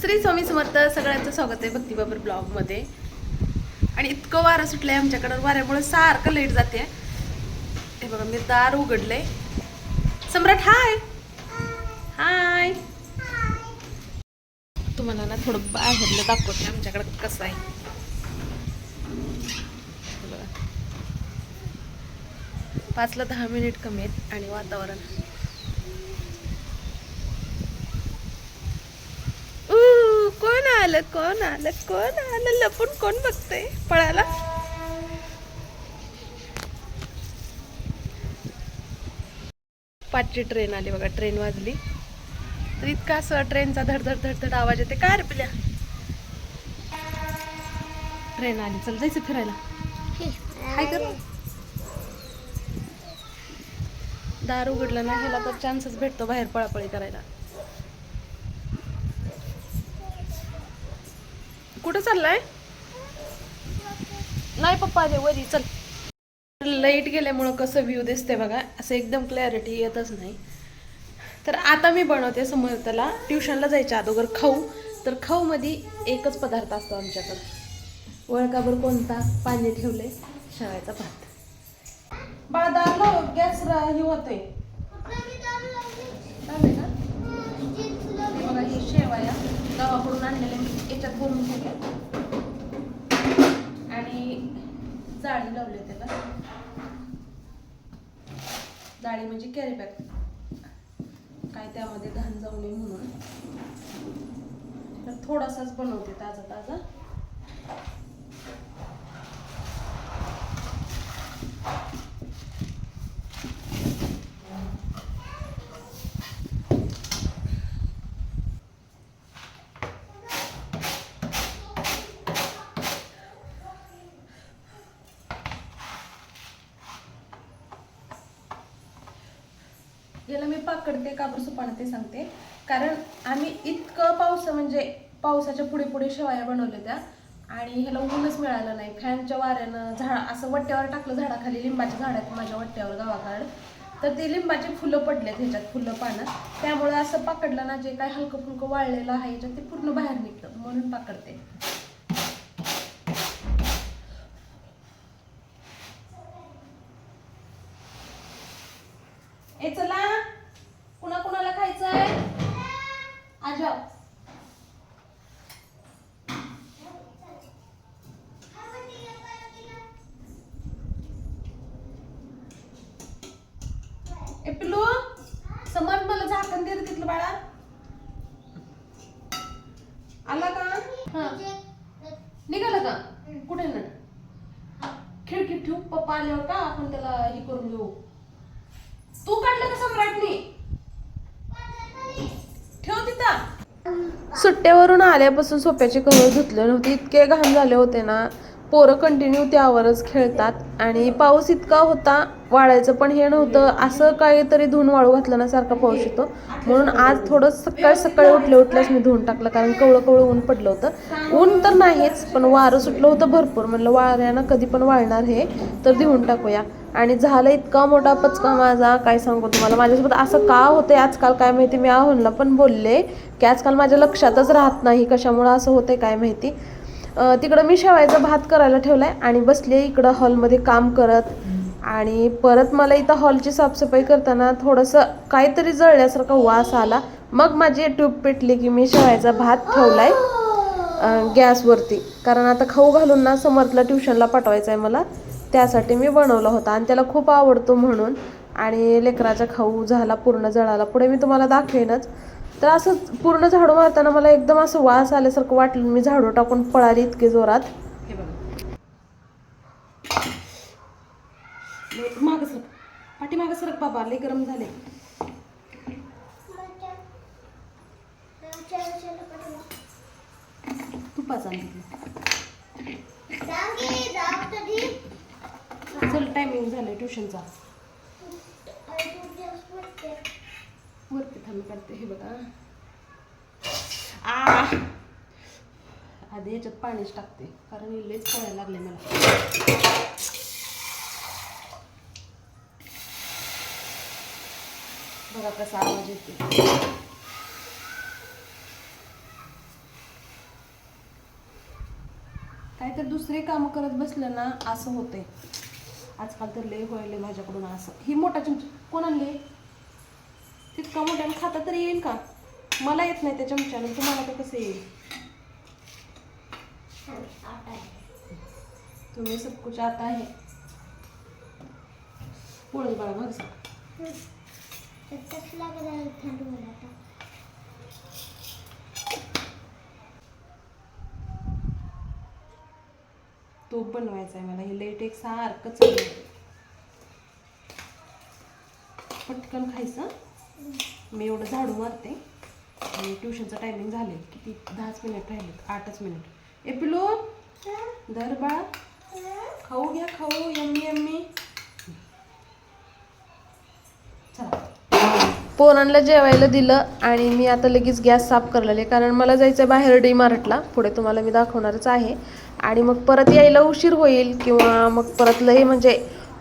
श्री स्वामी समर्थ सगळ्यांचं स्वागत आहे भक्तीबाबर ब्लॉगमध्ये. आणि इतकं वारं आहे आमच्याकडं वाऱ्यामुळे सारखं लेट जाते हे बघा मी दार उघडले सम्राट हाय! हाय! तुम्हाला ना थोडं बाहेरलं दाखवते आमच्याकडं कसं आहे. बघा. पाचला दहा मिनिट कमी आहेत आणि वातावरण ऊ, कोण आलं कोण आलं कोण आलं? लपून कोण बघतंय? पळाला? पाचची ट्रेन आली बघा ट्रेन वाजली. तर इतका असं ट्रेनचा धडधड धडधड आवाज येते काय पिल्या? ट्रेन आली. चल जायचं फिरायला. काय कर. दार उघडलं ना ह्याला तर चान्सच भेटतो बाहेर पळापळी करायला. कुठं चाललाय? नाही पप्पा आले वरी चल. लाइट गेल्यामुळं कसं व्ह्यू दिसते बघा. असं एकदम क्लॅरिटी येतच नाही. तर आता मी बनवते समोर त्याला ट्युशनला जायच्या अगोदर खाऊ. तर खाऊमध्ये एकच पदार्थ असतो आमच्याकडं. वळकाभर कोणता? पाणी ठेवले. शेवायचा भात. बाळा दार लाव गॅस हे होतोय. चालेल का? बघा शेवाया. गावाकडून आणलेल्या मी याच्यात भरून ठेवल्या आणि जाळी लावले त्याला. जाळी म्हणजे कॅरी बॅग काय त्यामध्ये घाण जाऊ नये म्हणून. तर थोडासाच बनवते ताजा ताजा याला मी पाकडते का बरं सुपानं ते सांगते. कारण आम्ही इतकं पाऊस म्हणजे पावसाच्या पुढे पुढे शेवाया बनवल्या त्या. आणि ह्याला ऊनच मिळालं नाही. फॅनच्या वाऱ्यानं झाड असं वट्ट्यावर टाकलं झाडाखाली लिंबाच्या झाडात माझ्या वट्ट्यावर गावाकडं तर ते लिंबाची फुलं पडलेत ह्याच्यात फुलं पानं. त्यामुळे असं पकडलं ना जे काय हलकं फुलकं वाळलेलं आहे ह्याच्यात ते पूर्ण बाहेर निघतं. म्हणून पाकडते ए चला कुणा कुणाला खायचंय आजा ए पिल्लू समज मला झाकण दे रे तिथलं बाळा. आला का? हा. निघाला का? कुठे ना? खिडकीत ठेवू. पप्पा आल्यावर का आपण त्याला हे करून घेऊ तू काढलं का सम्राटनी? ठेव तिथं. सुट्ट्यावरून आल्यापासून सोप्याचे कवर धुतले नव्हते. इतके घाण झाले होते ना. पोरं कंटिन्यू त्यावरच खेळतात. आणि पाऊस इतका होता वाळायचं पण हे नव्हतं. असं काहीतरी धुवून वाळू घातल्यासारखा पाऊस येतो म्हणून आज थोडं सकाळी सकाळी उठले उठल्याच मी धुवून टाकलं. कारण कवळं कवळं ऊन पडलं होतं. ऊन तर नाहीच पण वारं सुटलं होतं भरपूर. म्हणलं वाऱ्यानं कधी पण वाळणार हे तर धुवून टाकूया. आणि झालं इतका मोठा पचका माझा काय सांगू तुम्हाला. माझ्यासोबत असं का होतं आजकाल काय माहिती मी आहोनला पण बोलले की आजकाल माझ्या लक्षातच राहत नाही कशामुळं असं होतंय काय माहिती. तिकडं मी शेवायचा भात करायला ठेवलाय आणि बसले इकडं हॉलमध्ये काम करत. आणि परत मला इथं हॉलची साफसफाई करताना थोडंसं काहीतरी जळल्यासारखा वास आला. मग माझी ट्यूब पेटली की मी शेवायचा भात ठेवलाय आहे गॅसवरती. कारण आता खाऊ घालून ना समर्थला ट्युशनला पाठवायचं आहे मला. त्यासाठी मी बनवला होता आणि त्याला खूप आवडतो म्हणून. आणि लेकराचा खाऊ झाला पूर्ण जळाला. पुढे मी तुम्हाला दाखवेनच. तर असं पूर्ण झाडू मारताना मला एकदम असं वास आल्यासारखं वाटलं. मी झाडू टाकून पळाली इतके जोरात. हे बघा. माग सरक. पाठीमागं सरक बाबा लय गरम झाले. तुपाचा चल टायमिंग झालंय ट्युशनचा वरती थांब करते हे बघा. आधी ह्याच्यात पाणीच टाकते कारण इलेच पळायला लागले मला. बघा कसा आवाज येते काय तर दुसरे काम करत बसलं ना असं होतंय. आजकाल तर लय व्हायला माझ्याकडून असं. ही मोठा चिमची कोण आणली तितका मोठ्यानं खाता तरी येईल का? मला येत नाही त्या चमच्यानं. तुम्हाला तर कसं येईल? तुम्ही सब कुछ आता आहे. पोळी बाळा बघ तो बनवायचा आहे मला. हे लेट एक सारखं चालू पटकन खायचं मी एवढं झाडू मारते. आणि ट्युशनचं टायमिंग झाले किती? दहाच मिनिट राहिलेत. आठच मिनिट ए पिलो! धर बाळा. खाऊ घ्या खाऊ. Yummy yummy. पोरांना जेवायला दिलं आणि मी आता लगेच गॅस साफ करलेले कारण मला जायचं आहे बाहेर डी मार्टला. पुढे तुम्हाला मी दाखवणारच आहे. आणि मग परत यायला उशीर होईल किंवा मग परत लई म्हणजे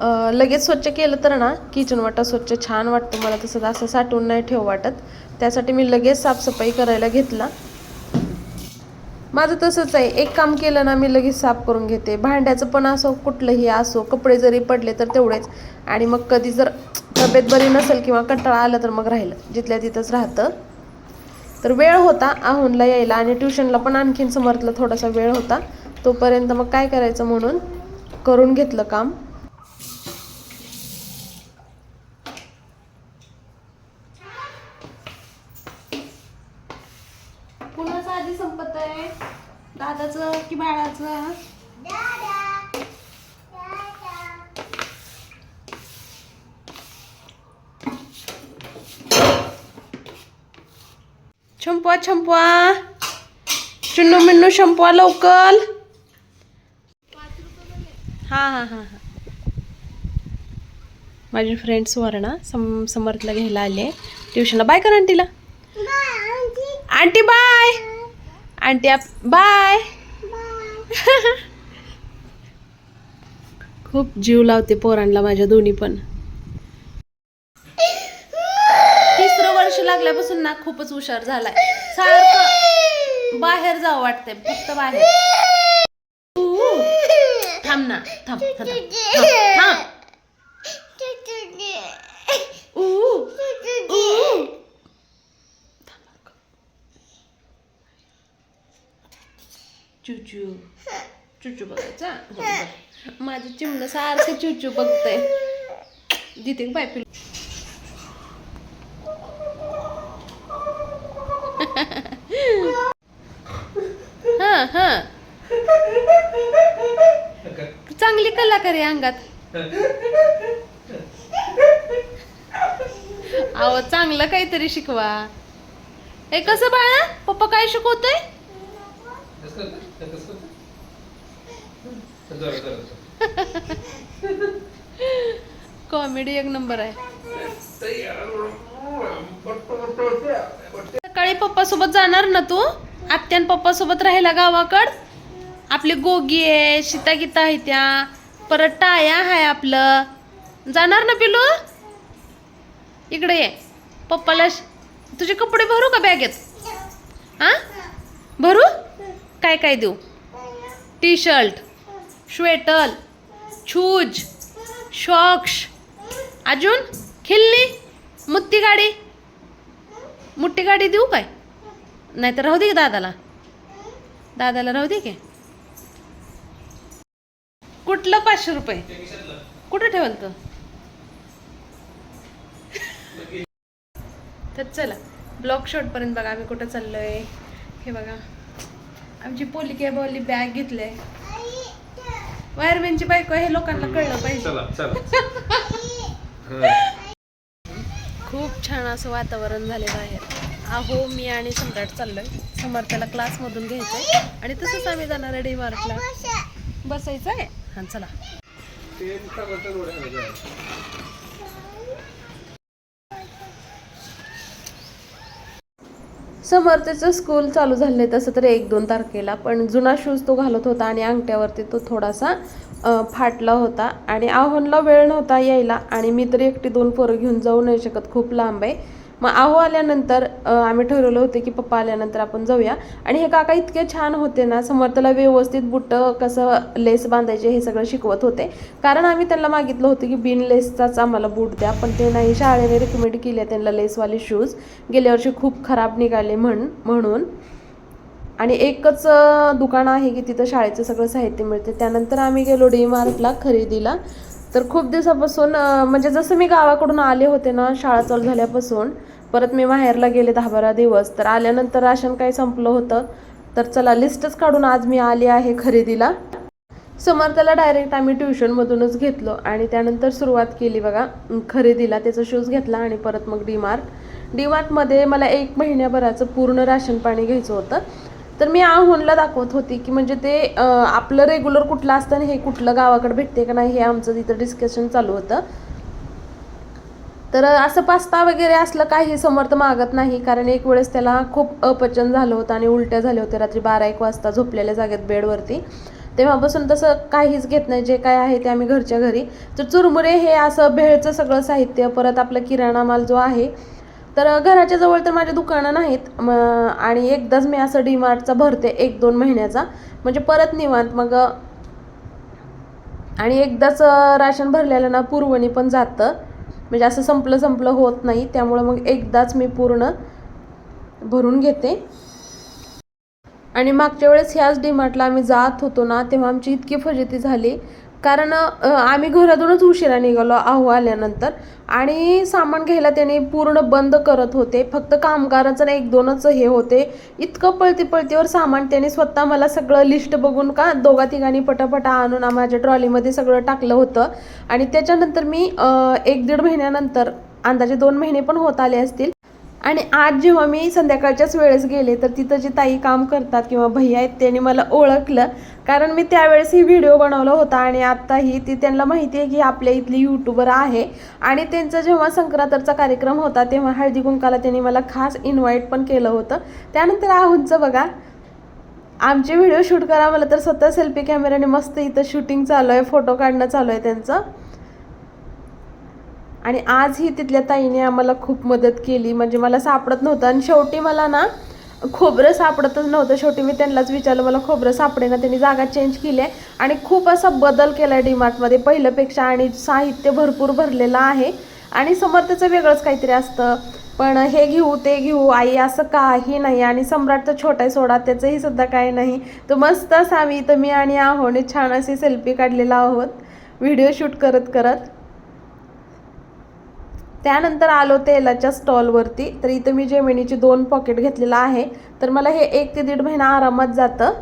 लगेच स्वच्छ केलं तर ना किचन वाटा स्वच्छ छान वाटतं मला तसं असं साठवून नाही ठेव वाटत. त्यासाठी मी लगेच साफसफाई करायला घेतला. माझं तसंच आहे एक काम केलं ना मी लगेच साफ करून घेते. भांड्याचं पण असो कुठलंही असो कपडे जरी पडले तर तेवढेच. आणि मग कधी जर तब्येत बरी नसेल किंवा कंटाळा आला तर मग राहिलं जिथल्या तिथंच राहतं. तर वेळ होता आहुनला यायला आणि ट्युशनला पण आणखीन समर्थला थोडासा वेळ होता. तोपर्यंत मग काय करायचं म्हणून करून घेतलं काम कुणाचं आधी संपत आहे दादाचं की बाळाचं शंपवा शंपवा. चुन्नू मिन्नू शंपवा लवकर. हां हां हां हां. माझी फ्रेंड सुवर्णा सम समर्थला घ्यायला आले ट्युशनला. बाय कर आंटीला. आंटी बाय आंटी आप बाय खूप जीव लावते पोरांना माझ्या दोन्ही पण तिसरं वर्ष लागल्यापासून ना खूपच हुशार झालाय. सारखं बाहेर जावं वाटतंय फक्त बाहेर. थांब ना थांब थांब, थांब चुचू. चुचू बघायचा माझी माझं चिमणं सारखं चुचू बघतंय. जिथे बाय पिल हा हा चांगली कलाकारी अंगात? अहो चांगलं काहीतरी शिकवा. हे कसं बाळा? पप्पा काय शिकवतोय? कॉमेडी एक नंबर आहे. सकाळी पप्पा सोबत जाणार ना तू? आत्यान पप्पा सोबत राहिला गावाकड? आपली गोगी आहे सीता गीता आहे त्या. परत टाया आहे आपलं. जाणार ना पिलू इकडे ये. पप्पाला तुझे कपडे भरू का बॅगेत? हा भरू? काय काय देऊ? T shirt sweater shoes socks अजून? खिल्ली? मुत्ती गाडी? मुठी गाडी देऊ काय? नाही तर राहू दे की दादाला. दादाला राहू दे की. कुठलं पाचशे रुपये? कुठं ठेवल तर तर चला ब्लॉक शॉटपर्यंत बघा आम्ही कुठं चाललोय. हे बघा. आमची पोली कॅबवाली बॅग घेतले वायरमॅनची बायको हे लोकांना कळलं पाहिजे. चला चला. खूप छान असं वातावरण झालेलं आहे अहो मी आणि सम्राट चाललोय. समर्थाला क्लासमधून घ्यायचंय. आणि तसंच आम्ही जाणार आहे डीमार्टला बसायचं आहे. हां चला. समर्थचं स्कूल चालू झाले तसं तर एक दोन तारखेला पण जुना शूज तो घालत होता आणि अंगठ्यावरती तो थोडासा फाटला होता. आणि आव्हानला वेळ नव्हता यायला आणि मी तरी एकटी दोन पोरं घेऊन जाऊ नाही शकत खूप लांब आहे. मग आहो आल्यानंतर आम्ही ठरवलं होतं की पप्पा आल्यानंतर आपण जाऊया. आणि हे काका इतके छान होते ना समर्थला व्यवस्थित बुटं कसं लेस बांधायचे हे सगळं शिकवत होते. कारण आम्ही त्यांना मागितलं होतं की बिन लेसचाच आम्हाला बूट द्या पण ते नाही. शाळेने रिकमेंड केले त्यांना लेसवाले शूज गेल्या वर्षी खूप खराब निघाले म्हण म्हणून. आणि एकच दुकान आहे की तिथं शाळेचं सगळं साहित्य मिळते. त्यानंतर आम्ही गेलो डी मार्टला खरेदीला. तर खूप दिवसापासून म्हणजे जसं मी गावाकडून आले होते ना शाळा चालू झाल्यापासून परत मी माहेरला गेले दहा बारा दिवस तर आल्यानंतर राशन काही संपलं होतं. तर चला लिस्टच काढून आज मी आले आहे खरेदीला. समर्थाला डायरेक्ट आम्ही ट्युशनमधूनच घेतलो आणि त्यानंतर सुरुवात केली बघा खरेदीला. त्याचा शूज घेतला आणि परत मग डी मार्ट डी मार्टमध्ये मला एक महिन्याभराचं पूर्ण राशन पाणी घ्यायचं होतं. तर मी आहोनला दाखवत होती की म्हणजे ते आपलं रेग्युलर कुठलं असतं आणि हे कुठलं गावाकडे भेटते का नाही हे आमचं तिथं डिस्कशन चालू होतं. तर असं पास्ता वगैरे असलं काही समर्थ मागत नाही कारण एक वेळेस त्याला खूप अपचन झालं होतं आणि उलट्या झाल्या होत्या रात्री बारा एक वाजता झोपलेल्या जागेत बेडवरती. तेव्हापासून तसं काहीच घेत नाही जे काय आहे ते आम्ही घरच्या घरी. तर चुरमुरे हे असं भेळचं सगळं साहित्य परत आपलं किराणा माल जो आहे तर घराच्या जवळ तर माझ्या दुकानं नाहीत. म आणि एकदाच मी असं डीमार्टचा भरते एक दोन महिन्याचा. म्हणजे परत निवांत मग आणि एकदाच राशन भरलेलं ना पुरवणी पण जातं. म्हणजे असं संपलं संपलं होत नाही. त्यामुळं मग एकदाच मी पूर्ण भरून घेते. आणि मागच्या वेळेस ह्याच डीमार्टला आम्ही जात होतो ना तेव्हा आमची इतकी फजिती झाली. कारण आम्ही घरातूनच उशिरा निघालो आहो आल्यानंतर. आणि सामान घ्यायला त्याने पूर्ण बंद करत होते. फक्त कामगाराचं ना एक दोनच हे होते. इतकं पळती पळतीवर सामान त्याने स्वतः मला सगळं लिस्ट बघून का दोघा तिघांनी पटापटा आणून माझ्या ट्रॉलीमध्ये सगळं टाकलं होतं. आणि त्याच्यानंतर मी एक दीड महिन्यानंतर अंदाजे दोन महिने पण होत आले असतील आणि आज जेव्हा मी संध्याकाळच्याच वेळेस गेले तर तिथं जी ताई काम करतात किंवा भैया आहेत त्यांनी मला ओळखलं. कारण मी त्यावेळेस ही व्हिडिओ बनवला होता आणि आत्ताही ती त्यांना माहिती आहे की आपल्या इथली यूट्यूबर आहे. आणि त्यांचा जेव्हा संक्रांतरचा कार्यक्रम होता तेव्हा हळदी कुंकाला त्यांनी मला खास इन्व्हाइट पण केलं होतं. त्यानंतर आहूनचं बघा. आमचे व्हिडिओ शूट करा मला तर स्वतः सेल्फी कॅमेऱ्याने मस्त इथं शूटिंग चालू आहे फोटो काढणं चालू आहे त्यांचं. आणि आजही तिथल्या ताईने आम्हाला खूप मदत केली. म्हणजे मला सापडत नव्हतं. आणि शेवटी मला ना खोबरं सापडतच नव्हतं. शेवटी मी त्यांनाच विचारलं मला खोबरं सापडे ना. त्यांनी जागा चेंज केली आहे. आणि खूप असा बदल केला आहे डीमार्टमध्ये पहिल्यापेक्षा आणि साहित्य भरपूर भरलेलं आहे. आणि समर्थचं वेगळंच काहीतरी असतं. पण हे घेऊ ते घेऊ आई असं काही नाही. आणि सम्राट तर छोटा आहे सोडा. त्याचंही सुद्धा काही नाही. तर मस्त असावी. आम्ही मी आणि आहोने छान अशी सेल्फी काढलेला आहोत. व्हिडिओ शूट करत करत. त्यानंतर आलो तेलाच्या स्टॉलवरती. तर इथं मी जेमिनीची दोन पॉकेट घेतलेलं आहे. तर मला हे एक ते दीड महिना आरामात जातं.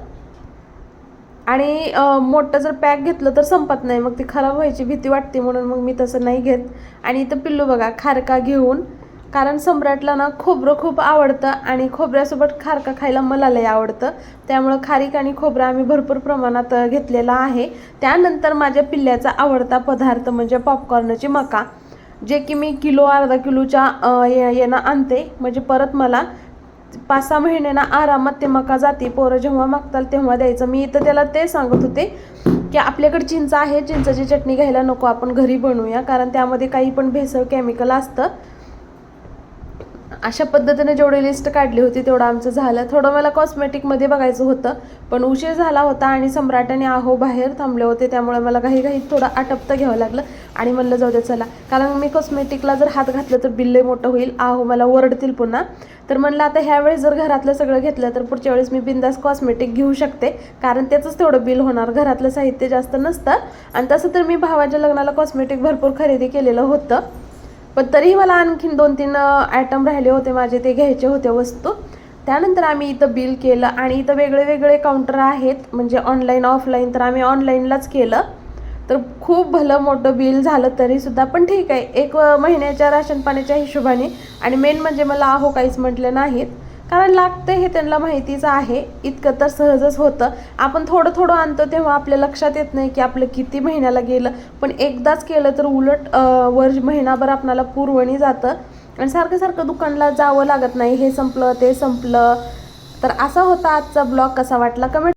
आणि मोठं जर पॅक घेतलं तर संपत नाही. मग ती खराब व्हायची भीती वाटते म्हणून मग मी तसं नाही घेत. आणि इथं पिल्लू बघा खारका घेऊन. कारण सम्राटला ना खोबरं खूप आवडतं आणि खोबऱ्यासोबत खारका खायला मला लय आवडतं. त्यामुळं खारीक आणि खोबरं आम्ही भरपूर प्रमाणात घेतलेला आहे. त्यानंतर माझ्या पिल्ल्याचा आवडता पदार्थ म्हणजे पॉपकॉर्नची मका. जे की मी किलो अर्धा किलोच्या ये- येणं आणते. म्हणजे परत मला पाच सहा महिन्यांना आरामात ते मका जाते. पोरं जेव्हा मागताल तेव्हा द्यायचं. मी इथं त्याला ते सांगत होते की आपल्याकडे चिंच आहे. चिंचाची चटणी घ्यायला नको. आपण घरी बनवूया. कारण त्यामध्ये काही पण भेसळ केमिकल असतं. अशा पद्धतीने जेवढी लिस्ट काढली होती तेवढं आमचं झालं. थोडं मला कॉस्मेटिकमध्ये बघायचं होतं पण उशीर झाला होता आणि सम्राट आणि आहो बाहेर थांबले होते त्यामुळे मला काही काही थोडं आटपतं घ्यावं लागलं आणि म्हणलं जाऊ दे चला. कारण मी कॉस्मेटिकला जर हात घातलं तर बिल्ले मोठं होईल आहो मला ओरडतील पुन्हा. तर म्हणलं आता ह्यावेळेस जर घरातलं सगळं घेतलं तर पुढच्या वेळेस मी बिंदास कॉस्मेटिक घेऊ शकते कारण त्याचंच तेवढं बिल होणार. घरातलं साहित्य जास्त नसतं. आणि तसं तर मी भावाच्या लग्नाला कॉस्मेटिक भरपूर खरेदी केलेलं होतं. पण तरीही मला आणखीन दोन तीन आयटम राहिले होते माझे ते घ्यायचे होते वस्तू. त्यानंतर आम्ही इथं बिल केलं आणि इथं वेगळे वेगळे काउंटर आहेत म्हणजे ऑनलाईन ऑफलाईन तर आम्ही ऑनलाईनलाच केलं. तर खूप भलं मोठं बिल झालं तरीसुद्धा पण ठीक आहे. एक महिन्याच्या राशन पाण्याच्या हिशोबाने आणि मेन म्हणजे मला अहो काहीच म्हटलं नाहीत. कारण लागतं हे त्यांना माहितीच आहे. इतकं तर सहजच होतं. आपण थोडं थोडं आणतो तेव्हा आपल्या लक्षात येत नाही की आपलं किती महिन्याला गेलं. पण एकदाच केलं तर उलट वर्ष महिनाभर आपणाला पुरवणी जातं. आणि सारखं सारखं दुकानला जावं लागत नाही. हे संपलं ते संपलं. तर असा होता आजचा ब्लॉग. कसा वाटला? कमेंट